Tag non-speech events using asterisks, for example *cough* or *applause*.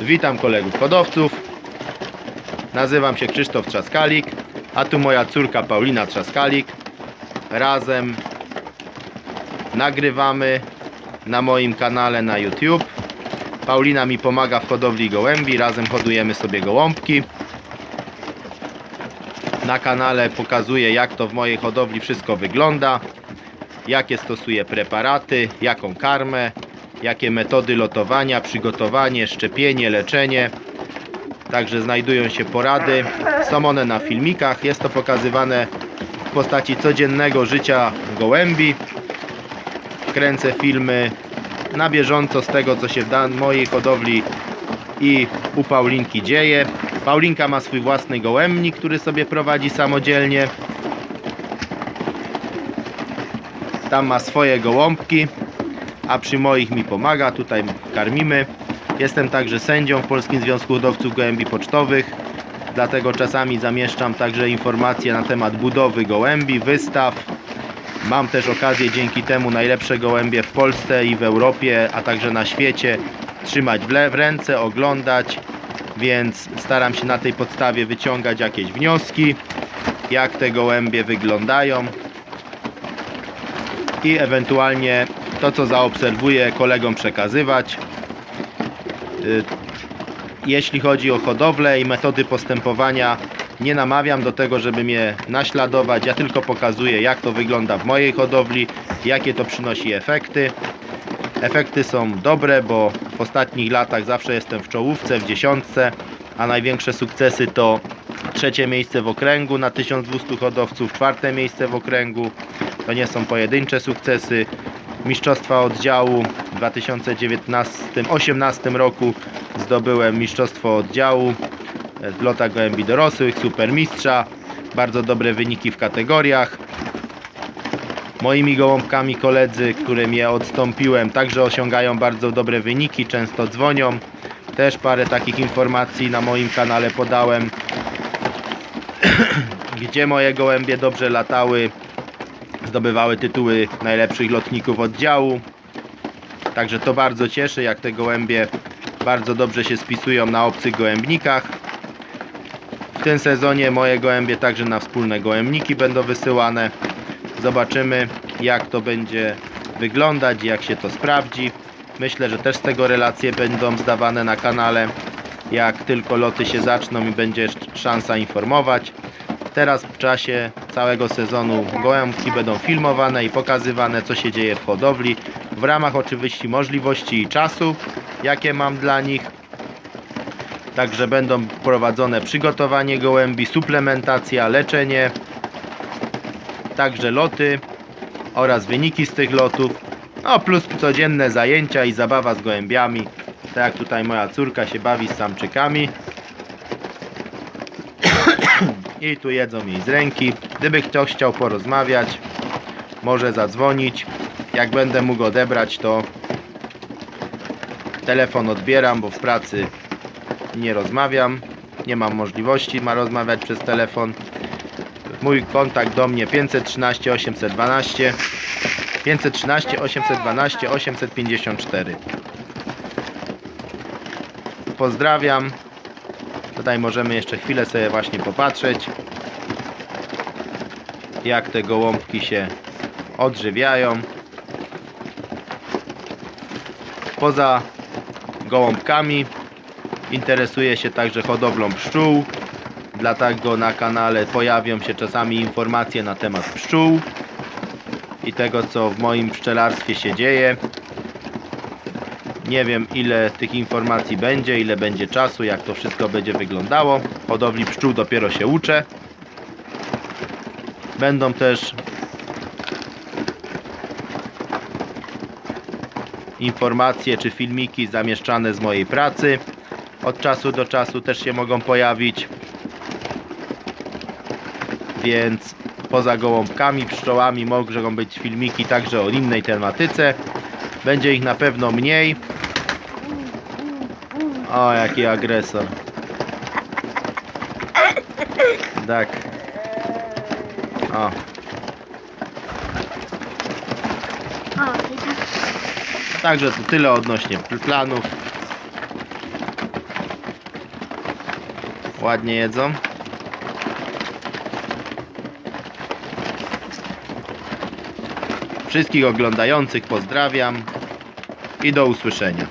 Witam kolegów hodowców. Nazywam się Krzysztof Trzaskalik, a tu moja córka Paulina Trzaskalik. Razem nagrywamy na moim kanale na YouTube. Paulina mi pomaga w hodowli gołębi, razem hodujemy sobie gołąbki. Na kanale pokazuję jak to w mojej hodowli wszystko wygląda, jakie stosuję preparaty, jaką karmę, jakie metody lotowania, przygotowanie, szczepienie, leczenie. Także znajdują się porady. Są one na filmikach. Jest to pokazywane w postaci codziennego życia gołębi. Kręcę filmy na bieżąco z tego, co się w mojej hodowli i u Paulinki dzieje. Paulinka ma swój własny gołębnik, który sobie prowadzi samodzielnie. Tam ma swoje gołąbki, a przy moich mi pomaga. Tutaj karmimy. Jestem także sędzią w Polskim Związku Hodowców Gołębi Pocztowych. Dlatego czasami zamieszczam także informacje na temat budowy gołębi, wystaw. Mam też okazję dzięki temu najlepsze gołębie w Polsce i w Europie, a także na świecie trzymać w, ręce, oglądać, więc staram się na tej podstawie wyciągać jakieś wnioski, jak te gołębie wyglądają i ewentualnie to, co zaobserwuję, kolegom przekazywać. Y, Jeśli chodzi o hodowlę i metody postępowania, nie namawiam do tego, żeby mnie naśladować. Ja tylko pokazuję, jak to wygląda w mojej hodowli, jakie to przynosi efekty. Efekty są dobre, bo w ostatnich latach zawsze jestem w czołówce, w dziesiątce, a największe sukcesy to trzecie miejsce w okręgu na 1200 hodowców, czwarte miejsce w okręgu. To nie są pojedyncze sukcesy. Mistrzostwa oddziału w 2019-18 roku zdobyłem mistrzostwo oddziału w lotach gołębi dorosłych, supermistrza. Bardzo dobre wyniki w kategoriach. Moimi gołąbkami koledzy, którym je odstąpiłem, także osiągają bardzo dobre wyniki, często dzwonią. Też parę takich informacji na moim kanale podałem, *clears throat* gdzie moje gołębie dobrze latały, zdobywały tytuły najlepszych lotników oddziału. Także to bardzo cieszy, jak te gołębie bardzo dobrze się spisują na obcych gołębnikach. W tym sezonie moje gołębie także na wspólne gołębniki będą wysyłane. Zobaczymy jak to będzie wyglądać, jak się to sprawdzi. Myślę, że też z tego relacje będą zdawane na kanale. Jak tylko loty się zaczną i będzie szansa informować. Teraz w czasie całego sezonu gołębki będą filmowane i pokazywane co się dzieje w hodowli. W ramach oczywiście możliwości i czasu jakie mam dla nich. Także będą prowadzone przygotowanie gołębi, suplementacja, leczenie, także loty oraz wyniki z tych lotów. No plus codzienne zajęcia i zabawa z gołębiami. Tak jak tutaj moja córka się bawi z samczykami. I tu jedzą jej z ręki. Gdyby ktoś chciał porozmawiać, może zadzwonić. Jak będę mógł odebrać, to telefon odbieram, bo w pracy nie rozmawiam. Nie mam możliwości ma rozmawiać przez telefon. Mój kontakt do mnie 513 812 513 812 854. Pozdrawiam. Tutaj możemy jeszcze chwilę sobie właśnie popatrzeć jak te gołąbki się odżywiają. Poza gołąbkami interesuję się także hodowlą pszczół. Dlatego na kanale pojawią się czasami informacje na temat pszczół i tego co w moim pszczelarstwie się dzieje. Nie wiem ile tych informacji będzie, ile będzie czasu, jak to wszystko będzie wyglądało. Hodowli pszczół dopiero się uczę. Będą też informacje czy filmiki zamieszczane z mojej pracy. Od czasu do czasu też się mogą pojawić. Więc poza gołąbkami, pszczołami mogą być filmiki także o innej tematyce. Będzie ich na pewno mniej. O, jaki agresor. Tak. O, O, i tak. także to tyle odnośnie pl- planów. Ładnie jedzą. Wszystkich oglądających pozdrawiam i do usłyszenia.